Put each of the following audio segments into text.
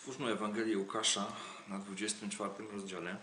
Otwórzmy Ewangelię Łukasza na 24 rozdziale.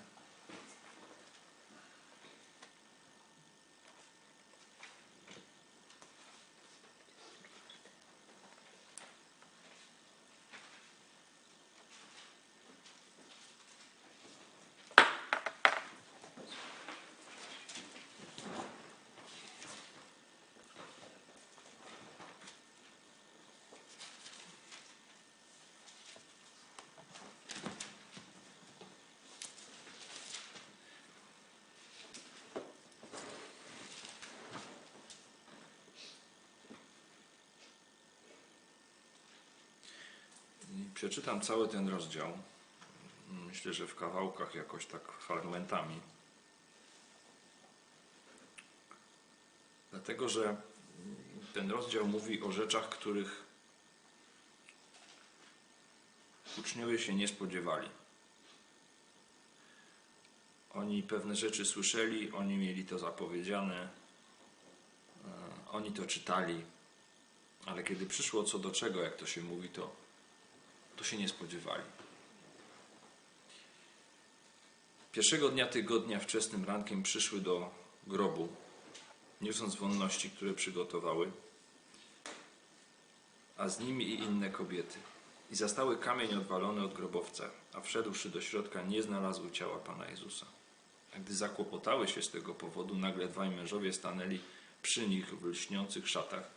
I przeczytam cały ten rozdział. Myślę, że w kawałkach jakoś tak fragmentami. Dlatego, że ten rozdział mówi o rzeczach, których uczniowie się nie spodziewali. Oni pewne rzeczy słyszeli, oni mieli to zapowiedziane, e, oni to czytali, ale kiedy przyszło co do czego, jak to się mówi, to, to się nie spodziewali. Pierwszego dnia tygodnia wczesnym rankiem przyszły do grobu, niosąc wonności, które przygotowały, a z nimi i inne kobiety. I zastały kamień odwalony od grobowca, a wszedłszy do środka nie znalazły ciała Pana Jezusa. A gdy zakłopotały się z tego powodu, nagle dwaj mężowie stanęli przy nich w lśniących szatach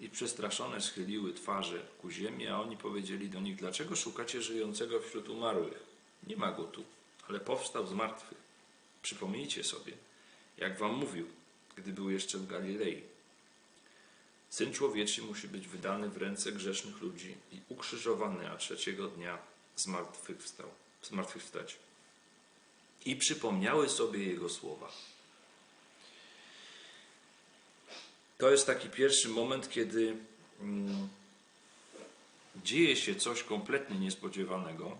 i przestraszone schyliły twarze ku ziemi, a oni powiedzieli do nich, dlaczego szukacie żyjącego wśród umarłych? Nie ma go tu, ale powstał z martwych. Przypomnijcie sobie, jak wam mówił, gdy był jeszcze w Galilei. Syn człowieczy musi być wydany w ręce grzesznych ludzi i ukrzyżowany, a trzeciego dnia zmartwychwstał, zmartwychwstać. I przypomniały sobie jego słowa. To jest taki pierwszy moment, kiedy mm, dzieje się coś kompletnie niespodziewanego.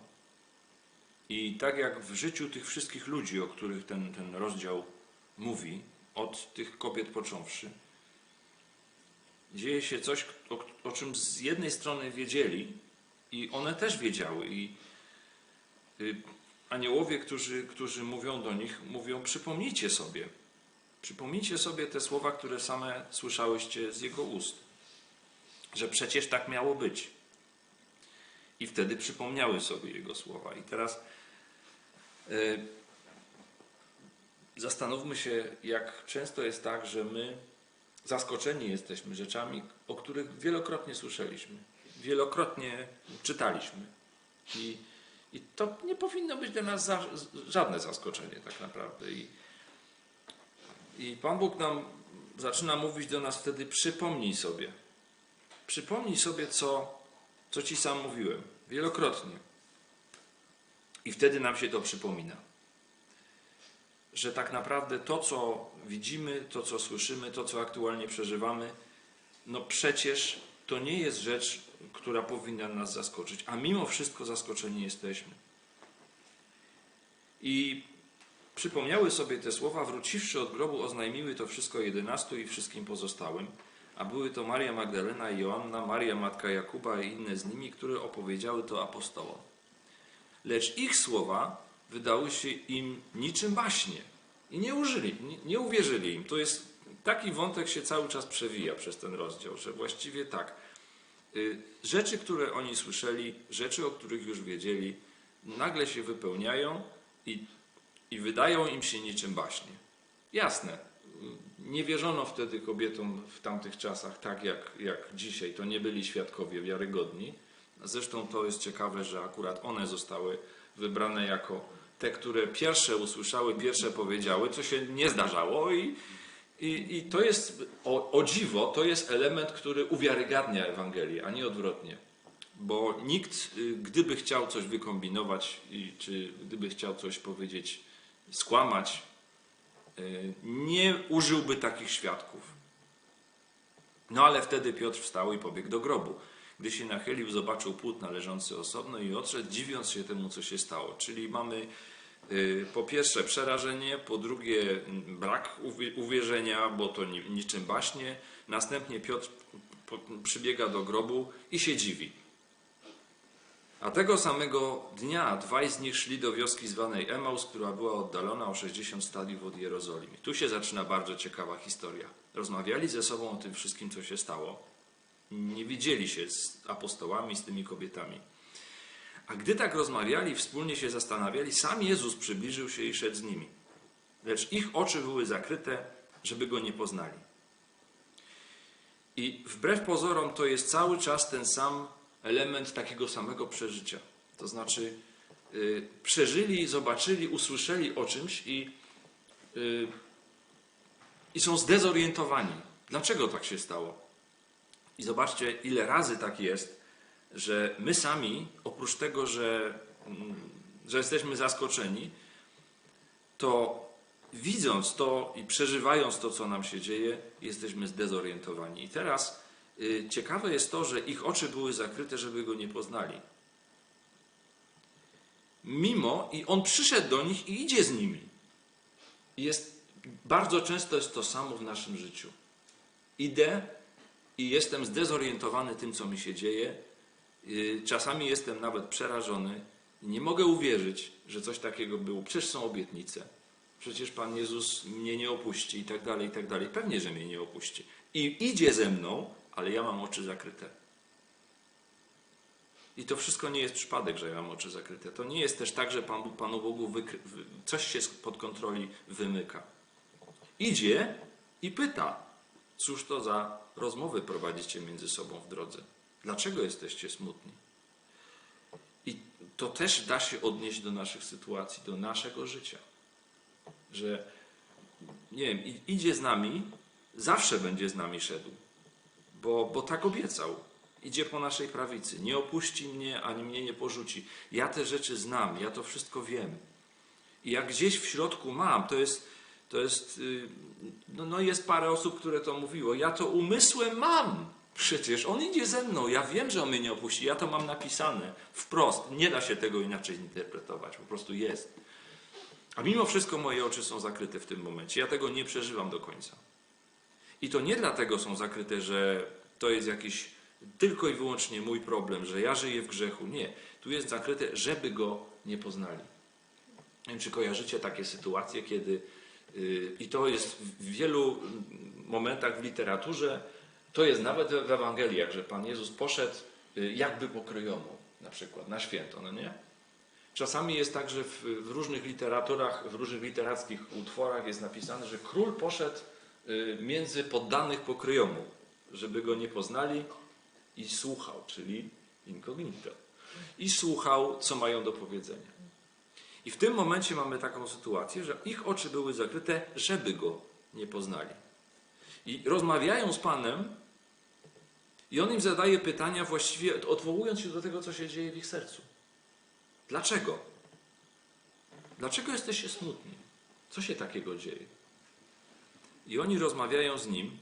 I tak jak w życiu tych wszystkich ludzi, o których ten, ten rozdział mówi, od tych kobiet począwszy, dzieje się coś, o, o czym z jednej strony wiedzieli, i one też wiedziały. I y, aniołowie, którzy, którzy mówią do nich, mówią: Przypomnijcie sobie, Przypomnijcie sobie te słowa, które same słyszałyście z jego ust, że przecież tak miało być. I wtedy przypomniały sobie jego słowa. I teraz yy, zastanówmy się, jak często jest tak, że my zaskoczeni jesteśmy rzeczami, o których wielokrotnie słyszeliśmy, wielokrotnie czytaliśmy. I, i to nie powinno być dla nas za, żadne zaskoczenie, tak naprawdę. I, i Pan Bóg nam zaczyna mówić do nas wtedy: przypomnij sobie. Przypomnij sobie, co, co Ci sam mówiłem, wielokrotnie. I wtedy nam się to przypomina. Że tak naprawdę to, co widzimy, to, co słyszymy, to, co aktualnie przeżywamy, no przecież to nie jest rzecz, która powinna nas zaskoczyć, a mimo wszystko zaskoczeni jesteśmy. I Przypomniały sobie te słowa, wróciwszy od grobu, oznajmiły to wszystko jedenastu i wszystkim pozostałym. A były to Maria Magdalena i Joanna, Maria matka Jakuba i inne z nimi, które opowiedziały to apostołom. Lecz ich słowa wydały się im niczym baśnie i nie użyli, nie, uwierzyli im. To jest taki wątek się cały czas przewija przez ten rozdział, że właściwie tak. Y, rzeczy, które oni słyszeli, rzeczy, o których już wiedzieli, nagle się wypełniają i i wydają im się niczym baśnie. Jasne, nie wierzono wtedy kobietom w tamtych czasach tak jak, jak dzisiaj. To nie byli świadkowie wiarygodni. Zresztą to jest ciekawe, że akurat one zostały wybrane jako te, które pierwsze usłyszały, pierwsze powiedziały, co się nie zdarzało i, i, i to jest, o, o dziwo, to jest element, który uwiarygadnia Ewangelię, a nie odwrotnie. Bo nikt, y, gdyby chciał coś wykombinować, czy gdyby chciał coś powiedzieć skłamać, e, nie użyłby takich świadków. No ale wtedy Piotr wstał i pobiegł do grobu. Gdy się nachylił, zobaczył płótna leżący osobno i odszedł, dziwiąc się temu, co się stało. Czyli mamy e, po pierwsze przerażenie, po drugie brak uwierzenia, bo to niczym baśnie. Następnie Piotr przybiega do grobu i się dziwi. A tego samego dnia dwaj z nich szli do wioski zwanej Emaus, która była oddalona o 60 stadiów od Jerozolimy. Tu się zaczyna bardzo ciekawa historia. Rozmawiali ze sobą o tym wszystkim, co się stało. Nie widzieli się z apostołami, z tymi kobietami. A gdy tak rozmawiali, wspólnie się zastanawiali, sam Jezus przybliżył się i szedł z nimi. Lecz ich oczy były zakryte, żeby go nie poznali. I wbrew pozorom to jest cały czas ten sam element takiego samego przeżycia. To znaczy, y, przeżyli, zobaczyli, usłyszeli o czymś i, y, i są zdezorientowani. Dlaczego tak się stało? I zobaczcie, ile razy tak jest, że my sami, oprócz tego, że, mm, że jesteśmy zaskoczeni, to widząc to i przeżywając to, co nam się dzieje, jesteśmy zdezorientowani. I teraz ciekawe jest to, że ich oczy były zakryte, żeby go nie poznali. Mimo, i on przyszedł do nich i idzie z nimi. Jest, bardzo często jest to samo w naszym życiu. Idę i jestem zdezorientowany tym, co mi się dzieje. Y, Czasami jestem nawet przerażony. Nie mogę uwierzyć, że coś takiego było. Przecież są obietnice. Przecież Pan Jezus mnie nie opuści i tak dalej, i tak dalej. Pewnie, że mnie nie opuści. I idzie ze mną, ale ja mam oczy zakryte. I to wszystko nie jest przypadek, że ja mam oczy zakryte. To nie jest też tak, że Pan, Panu Bogu wykry, wy- coś się spod kontroli wymyka. Idzie i pyta, cóż to za rozmowy prowadzicie między sobą w drodze? Dlaczego jesteście smutni? I to też da się odnieść do naszych sytuacji, do naszego życia. Że, nie wiem, idzie z nami, zawsze będzie z nami szedł, bo, bo tak obiecał. Idzie po naszej prawicy, nie opuści mnie, ani mnie nie porzuci. Ja te rzeczy znam, ja to wszystko wiem. I jak gdzieś w środku mam, to jest, to jest, yy, no, no jest parę osób, które to mówiło, ja to umysłem mam. Przecież on idzie ze mną, ja wiem, że on mnie nie opuści, ja to mam napisane wprost. Nie da się tego inaczej interpretować, po prostu jest. A mimo wszystko moje oczy są zakryte w tym momencie. Ja tego nie przeżywam do końca. I to nie dlatego są zakryte, że to jest jakiś tylko i wyłącznie mój problem, że ja żyję w grzechu. Nie. Tu jest zakryte, żeby go nie poznali. Nie wiem, czy kojarzycie takie sytuacje, kiedy yy, i to jest w wielu momentach w literaturze, to jest nawet w Ewangeliach, że Pan Jezus poszedł yy, jakby po kryjomu, na przykład na święto, no nie? Czasami jest tak, że w, różnych literaturach, w różnych literackich utworach jest napisane, że król poszedł y, między poddanych pokryjomu, żeby go nie poznali i słuchał, czyli incognito. I słuchał, co mają do powiedzenia. I w tym momencie mamy taką sytuację, że ich oczy były zakryte, żeby go nie poznali. I rozmawiają z Panem, i on im zadaje pytania, właściwie odwołując się do tego, co się dzieje w ich sercu. Dlaczego? Dlaczego jesteście smutni? Co się takiego dzieje? I oni rozmawiają z nim.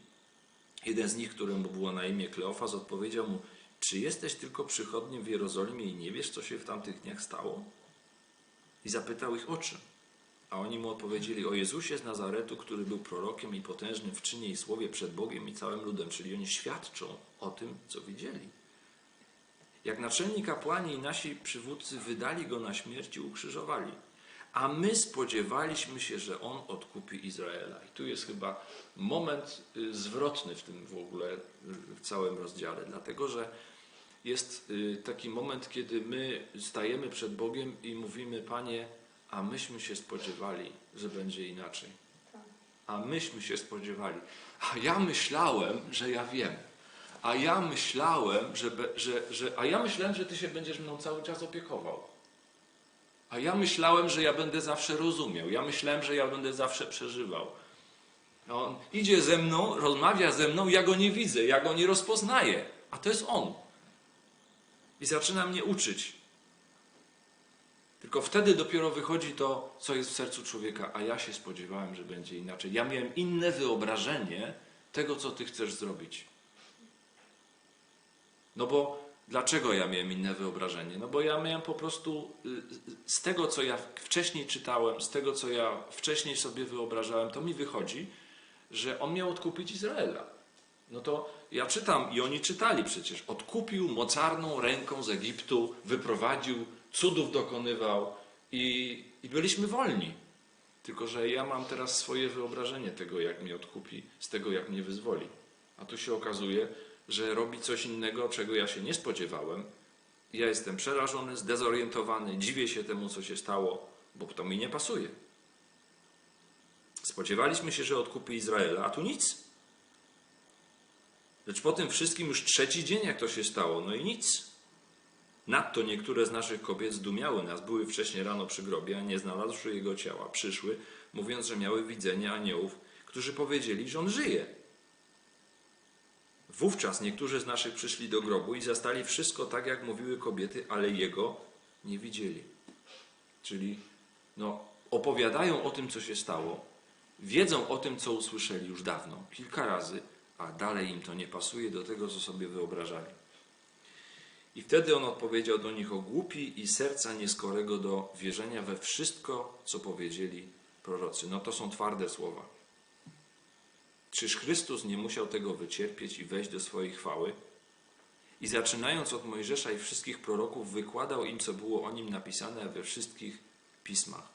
Jeden z nich, któremu było na imię Kleofas, odpowiedział mu: Czy jesteś tylko przychodniem w Jerozolimie i nie wiesz, co się w tamtych dniach stało? I zapytał ich o czym. A oni mu odpowiedzieli o Jezusie z Nazaretu, który był prorokiem i potężnym w czynie i słowie przed Bogiem i całym ludem. Czyli oni świadczą o tym, co widzieli. Jak naczelni kapłani i nasi przywódcy wydali go na śmierć i ukrzyżowali. A my spodziewaliśmy się, że on odkupi Izraela. I tu jest chyba moment y, zwrotny w tym w ogóle, w całym rozdziale, dlatego że jest y, taki moment, kiedy my stajemy przed Bogiem i mówimy, Panie, a myśmy się spodziewali, że będzie inaczej. A myśmy się spodziewali. A ja myślałem, że ja wiem. A ja myślałem, że, że, że, a ja myślałem, że Ty się będziesz mną cały czas opiekował. A ja myślałem, że ja będę zawsze rozumiał. Ja myślałem, że ja będę zawsze przeżywał. A On idzie ze mną, rozmawia ze mną, ja go nie widzę, ja go nie rozpoznaję. A to jest on. I zaczyna mnie uczyć. Tylko wtedy dopiero wychodzi to, co jest w sercu człowieka, a ja się spodziewałem, że będzie inaczej. Ja miałem inne wyobrażenie tego, co Ty chcesz zrobić. No bo dlaczego ja miałem inne wyobrażenie? No bo ja miałem po prostu y, y, z tego, co ja wcześniej czytałem, z tego, co ja wcześniej sobie wyobrażałem, to mi wychodzi, że on miał odkupić Izraela. No to ja czytam i oni czytali przecież. Odkupił mocarną ręką z Egiptu, wyprowadził, cudów dokonywał i, i byliśmy wolni. Tylko, że ja mam teraz swoje wyobrażenie tego, jak mnie odkupi, z tego, jak mnie wyzwoli. A tu się okazuje, że robi coś innego, czego ja się nie spodziewałem. Ja jestem przerażony, zdezorientowany, dziwię się temu, co się stało, bo to mi nie pasuje. Spodziewaliśmy się, że odkupi Izraela, a tu nic. Lecz po tym wszystkim już trzeci dzień, jak to się stało, no i nic. Nadto niektóre z naszych kobiet zdumiały nas, były wcześniej rano przy grobie, a nie znalazłszy jego ciała, przyszły, mówiąc, że miały widzenie aniołów, którzy powiedzieli, że on żyje. Wówczas niektórzy z naszych przyszli do grobu i zastali wszystko tak, jak mówiły kobiety, ale jego nie widzieli. Czyli no, opowiadają o tym, co się stało, wiedzą o tym, co usłyszeli już dawno, kilka razy, a dalej im to nie pasuje do tego, co sobie wyobrażali. I wtedy on odpowiedział do nich o głupi i serca nieskorego do wierzenia we wszystko, co powiedzieli prorocy. No to są twarde słowa. Czyż Chrystus nie musiał tego wycierpieć i wejść do swojej chwały? I zaczynając od Mojżesza i wszystkich proroków, wykładał im, co było o nim napisane we wszystkich pismach.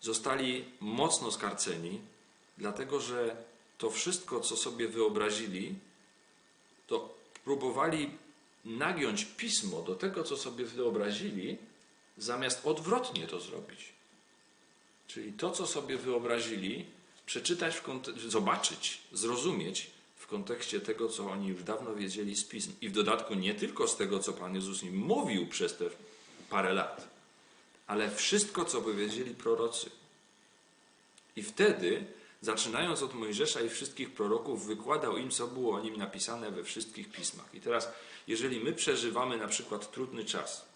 Zostali mocno skarceni, dlatego że to wszystko, co sobie wyobrazili, to próbowali nagiąć pismo do tego, co sobie wyobrazili, zamiast odwrotnie to zrobić. Czyli to, co sobie wyobrazili, przeczytać, zobaczyć, zrozumieć w kontekście tego, co oni już dawno wiedzieli z pism. I w dodatku nie tylko z tego, co Pan Jezus im mówił przez te parę lat, ale wszystko, co powiedzieli prorocy. I wtedy, zaczynając od Mojżesza i wszystkich proroków, wykładał im, co było o nim napisane we wszystkich pismach. I teraz, jeżeli my przeżywamy na przykład trudny czas,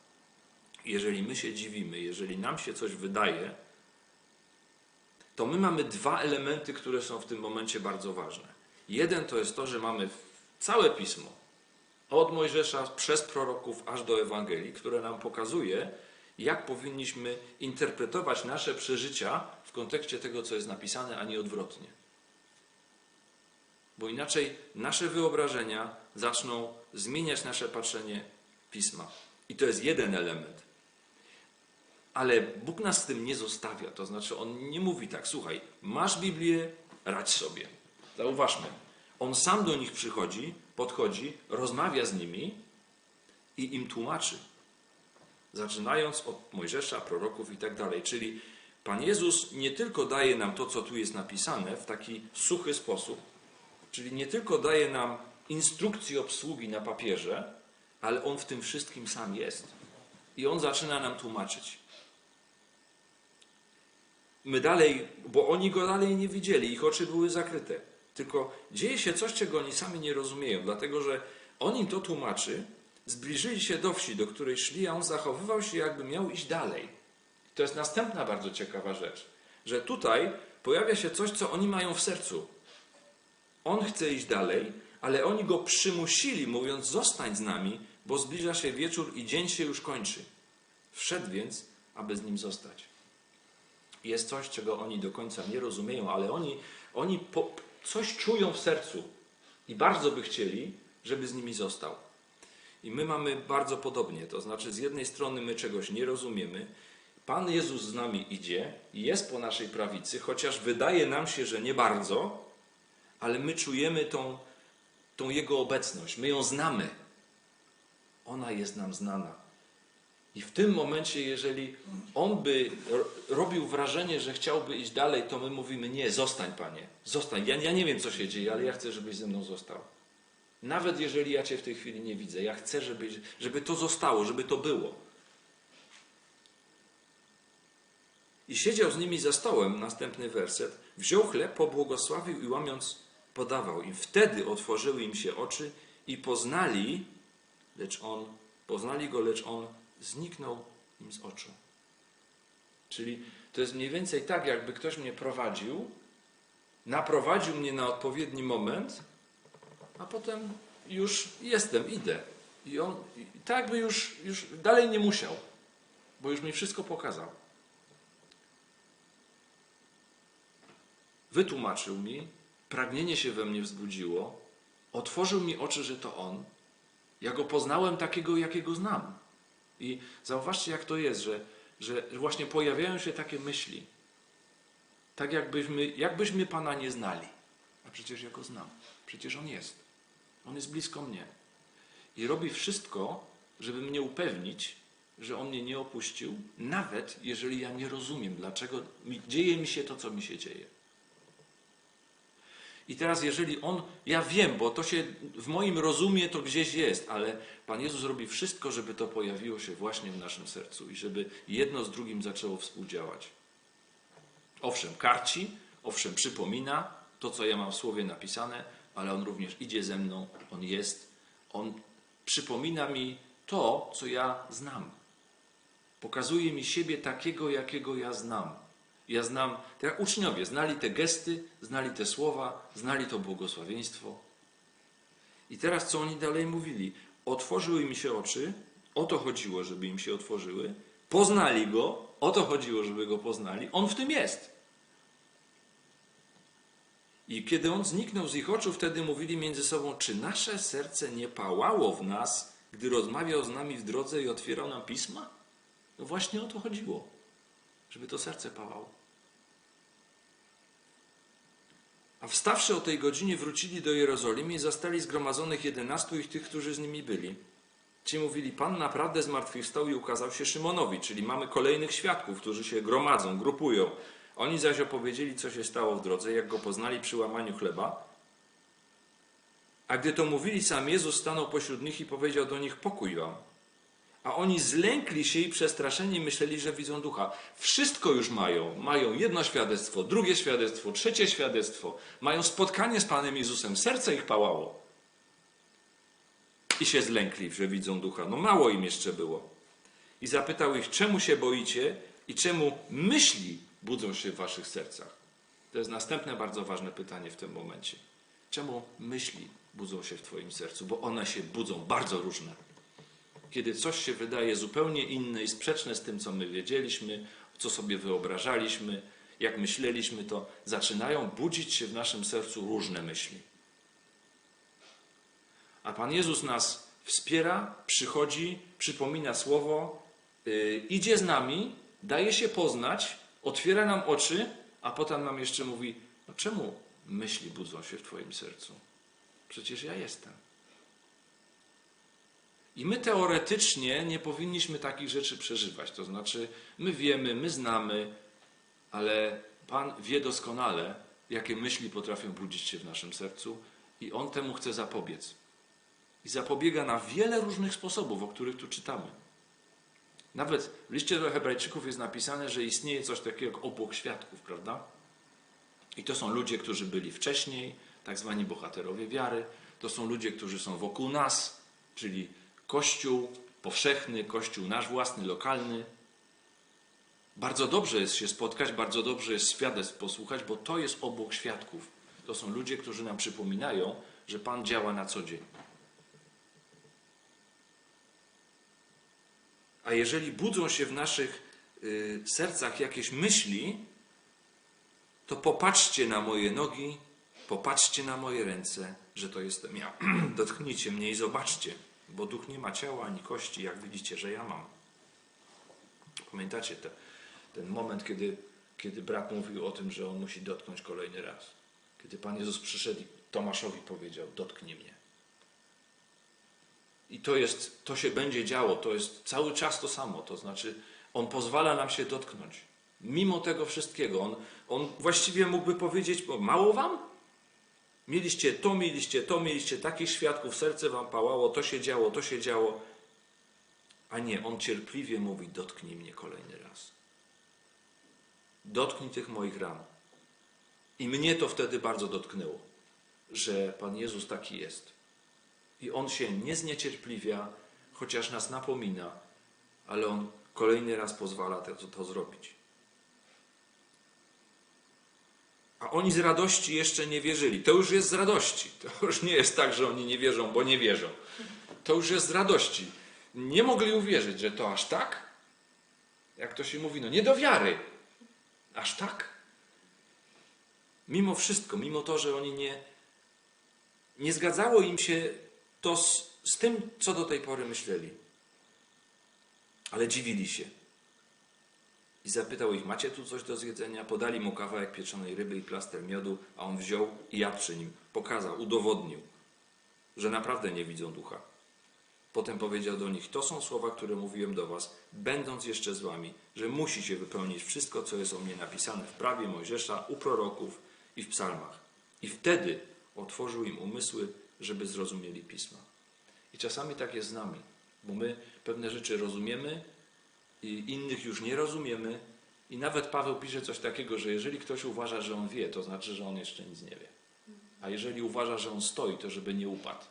jeżeli my się dziwimy, jeżeli nam się coś wydaje, to my mamy dwa elementy, które są w tym momencie bardzo ważne. Jeden to jest to, że mamy całe pismo, od Mojżesza przez proroków aż do Ewangelii, które nam pokazuje, jak powinniśmy interpretować nasze przeżycia w kontekście tego, co jest napisane, a nie odwrotnie. Bo inaczej nasze wyobrażenia zaczną zmieniać nasze patrzenie pisma. I to jest jeden element. Ale Bóg nas z tym nie zostawia. To znaczy, On nie mówi tak, słuchaj, masz Biblię, radź sobie. Zauważmy, On sam do nich przychodzi, podchodzi, rozmawia z nimi i im tłumaczy. Zaczynając od Mojżesza, proroków i tak dalej. Czyli Pan Jezus nie tylko daje nam to, co tu jest napisane w taki suchy sposób, czyli nie tylko daje nam instrukcję obsługi na papierze, ale On w tym wszystkim sam jest. I On zaczyna nam tłumaczyć my dalej, bo oni go dalej nie widzieli, ich oczy były zakryte. Tylko dzieje się coś, czego oni sami nie rozumieją, dlatego że on im to tłumaczy, zbliżyli się do wsi, do której szli, a on zachowywał się, jakby miał iść dalej. To jest następna bardzo ciekawa rzecz, że tutaj pojawia się coś, co oni mają w sercu. On chce iść dalej, ale oni go przymusili, mówiąc: Zostań z nami, bo zbliża się wieczór i dzień się już kończy. Wszedł więc, aby z nim zostać jest coś, czego oni do końca nie rozumieją, ale oni, oni po, coś czują w sercu i bardzo by chcieli, żeby z nimi został. I my mamy bardzo podobnie, to znaczy z jednej strony my czegoś nie rozumiemy, Pan Jezus z nami idzie i jest po naszej prawicy, chociaż wydaje nam się, że nie bardzo, ale my czujemy tą, tą Jego obecność, my ją znamy. Ona jest nam znana. I w tym momencie, jeżeli on by robił wrażenie, że chciałby iść dalej, to my mówimy: Nie, zostań, panie, zostań. Ja, ja nie wiem, co się dzieje, ale ja chcę, żebyś ze mną został. Nawet jeżeli ja cię w tej chwili nie widzę, ja chcę, żeby, żeby to zostało, żeby to było. I siedział z nimi za stołem, następny werset, wziął chleb, pobłogosławił i łamiąc podawał im. Wtedy otworzyły im się oczy i poznali, lecz on, poznali go, lecz on zniknął im z oczu. Czyli to jest mniej więcej tak, jakby ktoś mnie prowadził, naprowadził mnie na odpowiedni moment, a potem już jestem, idę. I on tak jakby już, już dalej nie musiał, bo już mi wszystko pokazał. Wytłumaczył mi, pragnienie się we mnie wzbudziło, otworzył mi oczy, że to On. Ja go poznałem takiego, jakiego znam. I zauważcie, jak to jest, że, że właśnie pojawiają się takie myśli. Tak jakbyśmy, jakbyśmy Pana nie znali. A przecież ja go znam. Przecież On jest. On jest blisko mnie. I robi wszystko, żeby mnie upewnić, że On mnie nie opuścił, nawet jeżeli ja nie rozumiem, dlaczego dzieje mi się to, co mi się dzieje. I teraz, jeżeli On, ja wiem, bo to się w moim rozumie to gdzieś jest, ale Pan Jezus robi wszystko, żeby to pojawiło się właśnie w naszym sercu i żeby jedno z drugim zaczęło współdziałać. Owszem, karci, owszem, przypomina to, co ja mam w słowie napisane, ale On również idzie ze mną, On jest, On przypomina mi to, co ja znam. Pokazuje mi siebie takiego, jakiego ja znam. Ja znam, jak uczniowie, znali te gesty, znali te słowa, znali to błogosławieństwo. I teraz co oni dalej mówili? Otworzyły mi się oczy, o to chodziło, żeby im się otworzyły. Poznali go, o to chodziło, żeby go poznali. On w tym jest. I kiedy on zniknął z ich oczu, wtedy mówili między sobą, czy nasze serce nie pałało w nas, gdy rozmawiał z nami w drodze i otwierał nam pisma? No właśnie o to chodziło, żeby to serce pałało. A wstawszy o tej godzinie, wrócili do Jerozolimy i zastali zgromadzonych jedenastu i tych, którzy z nimi byli. Ci mówili, Pan naprawdę zmartwychwstał i ukazał się Szymonowi, czyli mamy kolejnych świadków, którzy się gromadzą, grupują. Oni zaś opowiedzieli, co się stało w drodze, jak go poznali przy łamaniu chleba. A gdy to mówili, sam Jezus stanął pośród nich i powiedział do nich, pokój wam. A oni zlękli się i przestraszeni myśleli, że widzą ducha. Wszystko już mają. Mają jedno świadectwo, drugie świadectwo, trzecie świadectwo. Mają spotkanie z Panem Jezusem. Serce ich pałało. I się zlękli, że widzą ducha. No mało im jeszcze było. I zapytał ich, czemu się boicie i czemu myśli budzą się w waszych sercach? To jest następne bardzo ważne pytanie w tym momencie. Czemu myśli budzą się w twoim sercu? Bo one się budzą bardzo różne kiedy coś się wydaje zupełnie inne i sprzeczne z tym, co my wiedzieliśmy, co sobie wyobrażaliśmy, jak myśleliśmy, to zaczynają budzić się w naszym sercu różne myśli. A Pan Jezus nas wspiera, przychodzi, przypomina słowo, yy, idzie z nami, daje się poznać, otwiera nam oczy, a potem nam jeszcze mówi: No czemu myśli budzą się w Twoim sercu? Przecież ja jestem. I my teoretycznie nie powinniśmy takich rzeczy przeżywać. To znaczy, my wiemy, my znamy, ale Pan wie doskonale, jakie myśli potrafią budzić się w naszym sercu, i On temu chce zapobiec. I zapobiega na wiele różnych sposobów, o których tu czytamy. Nawet w liście do Hebrajczyków jest napisane, że istnieje coś takiego jak obłok świadków, prawda? I to są ludzie, którzy byli wcześniej, tak zwani bohaterowie wiary. To są ludzie, którzy są wokół nas, czyli Kościół powszechny, Kościół nasz własny, lokalny. Bardzo dobrze jest się spotkać, bardzo dobrze jest świadectw posłuchać, bo to jest obok świadków. To są ludzie, którzy nam przypominają, że Pan działa na co dzień. A jeżeli budzą się w naszych y, sercach jakieś myśli, to popatrzcie na moje nogi, popatrzcie na moje ręce, że to jestem ja. Dotknijcie mnie i zobaczcie bo duch nie ma ciała ani kości, jak widzicie, że ja mam. Pamiętacie te, ten moment, kiedy, kiedy brat mówił o tym, że on musi dotknąć kolejny raz. Kiedy Pan Jezus przyszedł i Tomaszowi powiedział: Dotknij mnie. I to jest, to się będzie działo, to jest cały czas to samo. To znaczy, On pozwala nam się dotknąć. Mimo tego wszystkiego, On, on właściwie mógłby powiedzieć: Mało wam? Mieliście to, mieliście to, mieliście takich świadków, serce wam pałało, to się działo, to się działo. A nie, on cierpliwie mówi: Dotknij mnie kolejny raz. Dotknij tych moich ran. I mnie to wtedy bardzo dotknęło, że Pan Jezus taki jest. I on się nie zniecierpliwia, chociaż nas napomina, ale on kolejny raz pozwala to, to zrobić. A oni z radości jeszcze nie wierzyli. To już jest z radości. To już nie jest tak, że oni nie wierzą, bo nie wierzą. To już jest z radości. Nie mogli uwierzyć, że to aż tak? Jak to się mówi, no nie do wiary. Aż tak? Mimo wszystko, mimo to, że oni nie, nie zgadzało im się to z, z tym, co do tej pory myśleli. Ale dziwili się. I zapytał ich, macie tu coś do zjedzenia? Podali mu kawałek pieczonej ryby i plaster miodu, a on wziął i jadł przy nim. Pokazał, udowodnił, że naprawdę nie widzą ducha. Potem powiedział do nich, to są słowa, które mówiłem do was, będąc jeszcze z wami, że musi się wypełnić wszystko, co jest o mnie napisane w prawie Mojżesza, u proroków i w psalmach. I wtedy otworzył im umysły, żeby zrozumieli Pisma. I czasami tak jest z nami, bo my pewne rzeczy rozumiemy i innych już nie rozumiemy. I nawet Paweł pisze coś takiego, że jeżeli ktoś uważa, że on wie, to znaczy, że on jeszcze nic nie wie. A jeżeli uważa, że on stoi, to żeby nie upadł.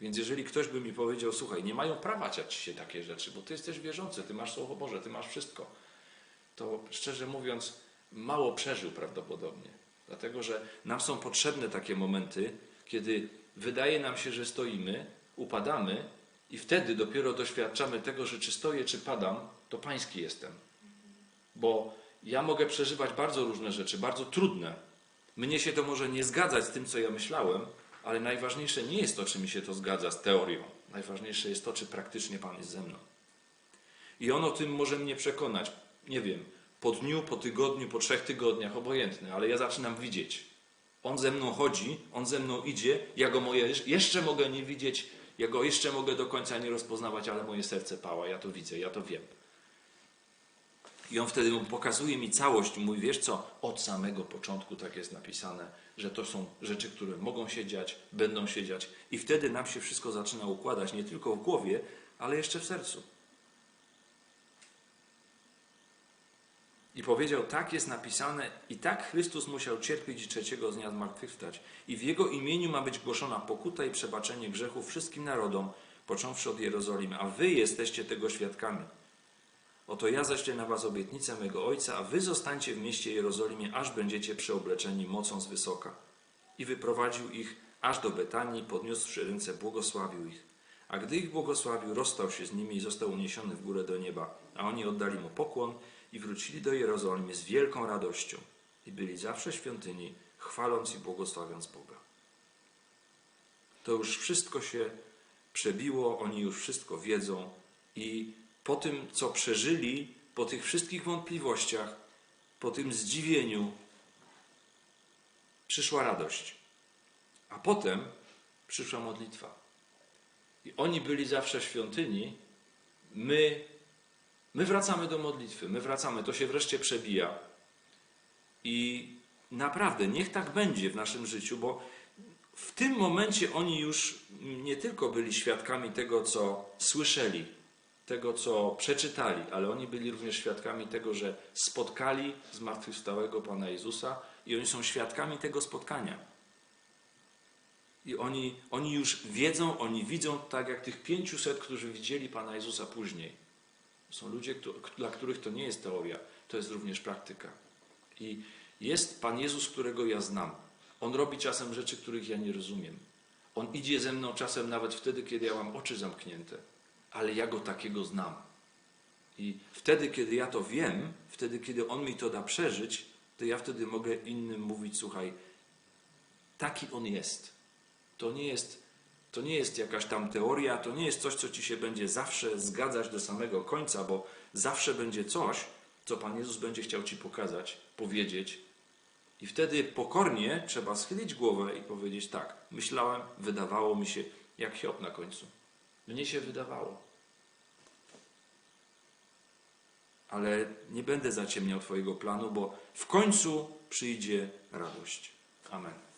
Więc jeżeli ktoś by mi powiedział, słuchaj, nie mają prawa ciać się takie rzeczy, bo ty jesteś wierzący, ty masz Słowo Boże, ty masz wszystko, to szczerze mówiąc, mało przeżył prawdopodobnie. Dlatego, że nam są potrzebne takie momenty, kiedy wydaje nam się, że stoimy, upadamy i wtedy dopiero doświadczamy tego, że czy stoję, czy padam, to pański jestem. Bo ja mogę przeżywać bardzo różne rzeczy, bardzo trudne. Mnie się to może nie zgadzać z tym, co ja myślałem, ale najważniejsze nie jest to, czy mi się to zgadza z teorią. Najważniejsze jest to, czy praktycznie Pan jest ze mną. I On o tym może mnie przekonać, nie wiem, po dniu, po tygodniu, po trzech tygodniach, obojętne, ale ja zaczynam widzieć. On ze mną chodzi, On ze mną idzie, ja Go moje jeszcze mogę nie widzieć, ja Go jeszcze mogę do końca nie rozpoznawać, ale moje serce pała, ja to widzę, ja to wiem. I on wtedy pokazuje mi całość. Mówi, wiesz co, od samego początku tak jest napisane, że to są rzeczy, które mogą się dziać, będą się dziać. I wtedy nam się wszystko zaczyna układać, nie tylko w głowie, ale jeszcze w sercu. I powiedział, tak jest napisane i tak Chrystus musiał cierpieć i trzeciego dnia zmartwychwstać. I w Jego imieniu ma być głoszona pokuta i przebaczenie grzechów wszystkim narodom, począwszy od Jerozolimy. A wy jesteście tego świadkami. Oto ja ześlę na was obietnicę mego Ojca, a wy zostańcie w mieście Jerozolimie, aż będziecie przeobleczeni mocą z wysoka. I wyprowadził ich aż do Betanii, podniósłszy ręce, błogosławił ich. A gdy ich błogosławił, rozstał się z nimi i został uniesiony w górę do nieba. A oni oddali mu pokłon i wrócili do Jerozolimy z wielką radością. I byli zawsze w świątyni, chwaląc i błogosławiąc Boga. To już wszystko się przebiło, oni już wszystko wiedzą i po tym, co przeżyli, po tych wszystkich wątpliwościach, po tym zdziwieniu, przyszła radość. A potem przyszła modlitwa. I oni byli zawsze w świątyni, my, my wracamy do modlitwy, my wracamy, to się wreszcie przebija. I naprawdę, niech tak będzie w naszym życiu, bo w tym momencie oni już nie tylko byli świadkami tego, co słyszeli, tego, co przeczytali, ale oni byli również świadkami tego, że spotkali zmartwychwstałego Pana Jezusa i oni są świadkami tego spotkania. I oni, oni już wiedzą, oni widzą tak jak tych 500, którzy widzieli Pana Jezusa później. Są ludzie, dla których to nie jest teoria, to jest również praktyka. I jest Pan Jezus, którego ja znam. On robi czasem rzeczy, których ja nie rozumiem. On idzie ze mną czasem nawet wtedy, kiedy ja mam oczy zamknięte ale ja go takiego znam. I wtedy, kiedy ja to wiem, wtedy, kiedy on mi to da przeżyć, to ja wtedy mogę innym mówić: Słuchaj, taki on jest. To nie jest, to nie jest jakaś tam teoria, to nie jest coś, co ci się będzie zawsze zgadzać do samego końca, bo zawsze będzie coś, co Pan Jezus będzie chciał ci pokazać, powiedzieć. I wtedy pokornie trzeba schylić głowę i powiedzieć: Tak, myślałem, wydawało mi się, jak Hiob na końcu. Mnie się wydawało. Ale nie będę zaciemniał Twojego planu, bo w końcu przyjdzie radość. Amen.